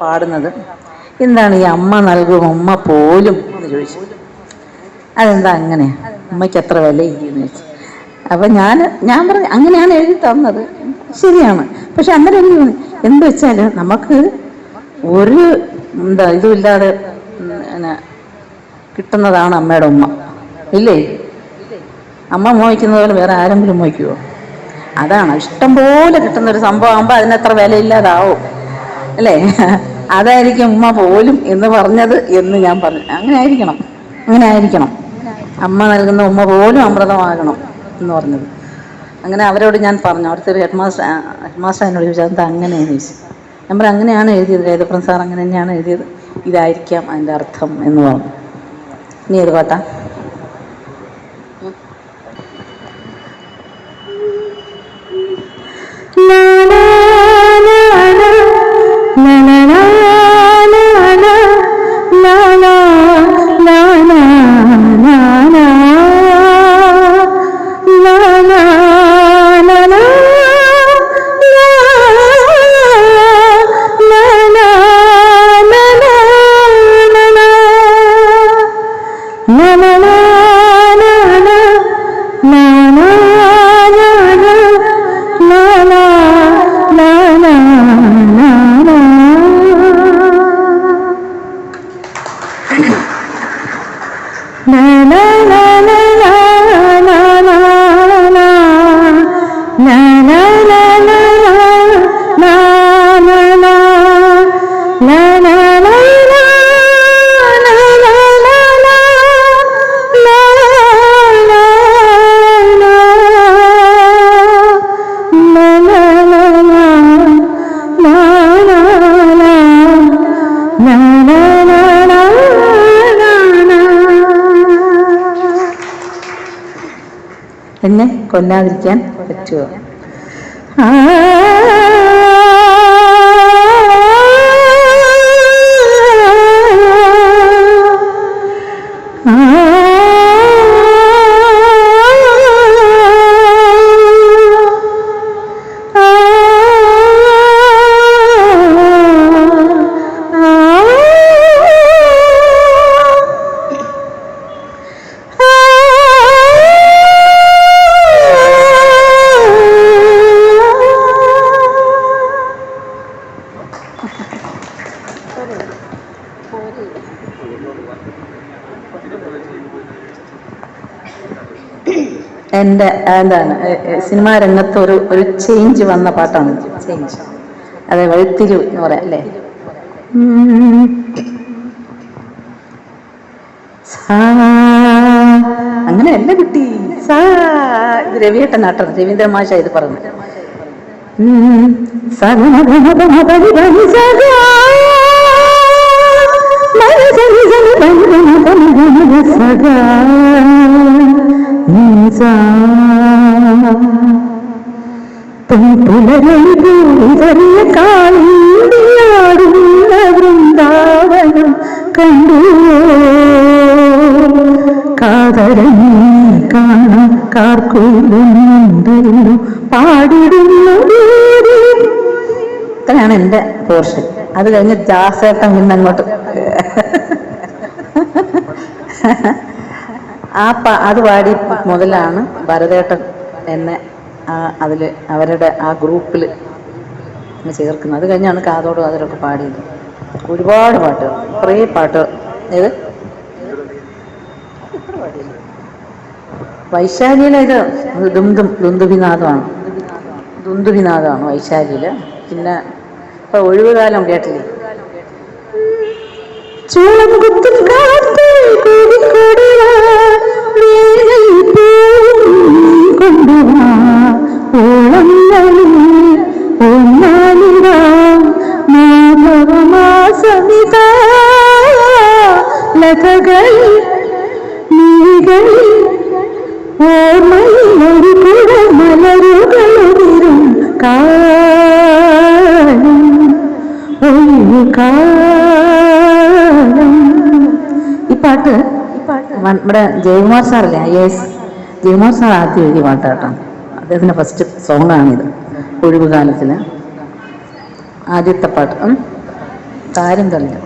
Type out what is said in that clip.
പാടുന്നത്. എന്താണ് ഈ അമ്മ നൽകും അമ്മ പോലും എന്ന് ചോദിച്ചു. അതെന്താ അങ്ങനെ? അമ്മയ്ക്ക് എത്ര വില ഇല്ലെന്ന് ചോദിച്ചു. അപ്പൊ ഞാൻ ഞാൻ പറഞ്ഞു അങ്ങനെയാണ് എഴുതി തന്നത്. ശരിയാണ്. പക്ഷെ അന്നേരം എന്ത് വെച്ചാൽ നമുക്ക് ഒരു എന്താ ഇതുമില്ലാതെ കിട്ടുന്നതാണ് അമ്മയുടെ ഉമ്മ. ഇല്ലേ? അമ്മ മോഹിക്കുന്നത് പോലെ വേറെ ആരെങ്കിലും മോഹിക്കുവോ? അതാണ്. ഇഷ്ടം പോലെ കിട്ടുന്ന ഒരു സംഭവം ആകുമ്പോൾ അതിനെത്ര വിലയില്ലാതാവും. അല്ലേ? അതായിരിക്കും ഉമ്മ പോലും എന്ന് പറഞ്ഞത് എന്ന് ഞാൻ പറഞ്ഞു. അങ്ങനെ ആയിരിക്കണം. അങ്ങനെ ആയിരിക്കണം. അമ്മ നൽകുന്ന ഉമ്മ പോലും അമൃതമാകണം എന്ന് പറഞ്ഞത്. അങ്ങനെ അവരോട് ഞാൻ പറഞ്ഞു. അവിടുത്തെ ഒരു ഹെഡ് മാസ്റ്റർ ഹെഡ് മാസ്റ്റർ എന്നോട് ചോദിച്ചു അത് ചോദിച്ചു. ഞാൻ അങ്ങനെയാണ് എഴുതിയത് വേദപ്രം സാർ അങ്ങനെ തന്നെയാണ് എഴുതിയത്. ഇതായിരിക്കാം അതിന്റെ അർത്ഥം എന്ന് പറഞ്ഞു. ഇനി ഏത് പാട്ടാ എന്നെ കൊല്ലാതിരിക്കാൻ പറ്റുമോ ആ എന്റെ എന്താണ് സിനിമാ രംഗത്ത് ഒരു ഒരു ചേഞ്ച് വന്ന പാട്ടാണ് ചേഞ്ച് അതെ വഴുത്തിരു എന്ന് പറയാം അല്ലേ അങ്ങനെ അല്ല കിട്ടി സാ ഇത് രവിയേട്ടൻ രവീന്ദ്ര മാഷ ഇത് പറഞ്ഞു. പുലരൊഴിതറിയ കാളിയാടുന്ന വൃന്ദാവനം കണ്ടു കാതരനെ കാണാൻ കാർക്കൂലുണ്ടല്ലോ പാടിടുന്നു ഇത്രയാണ് എന്റെ പോർഷൻ അത് കഴിഞ്ഞ് ദാസേട്ടൻ പിന്നെ അങ്ങോട്ട്. ആ പ അത് പാടി മുതലാണ് ഭരതേട്ടൻ എന്നെ അതിൽ അവരുടെ ആ ഗ്രൂപ്പിൽ ചേർക്കുന്നത്. അത് കഴിഞ്ഞാണ് കാതോടും അതിലൊക്കെ പാടിയത്. ഒരുപാട് പാട്ടുകൾ. കുറേ പാട്ട് ഏത്? വൈശാലിയിലെ ഇത് ദുന്ദും ദുന്ദുവിനാഥമാണ് ദുന്ദുവിനാഥമാണ് വൈശാലിയിൽ പിന്നെ ഇപ്പൊ ഒഴിവുകാലം കേട്ടില്ലേ? ചൂളം കുത്തും ഓർമ്മയിൽ ഈ പാട്ട് നമ്മുടെ ജയകുമാർ സാറല്ലേ ഐ എസ്? ജയകുമാർ സാർ ആദ്യം എഴുതിയ പാട്ടാട്ടോ. അദ്ദേഹത്തിന്റെ ഫസ്റ്റ് സോങ്ങാണിത് കാലത്തിൽ ആദ്യത്തെ പാട്ട്. താരം കാര്യം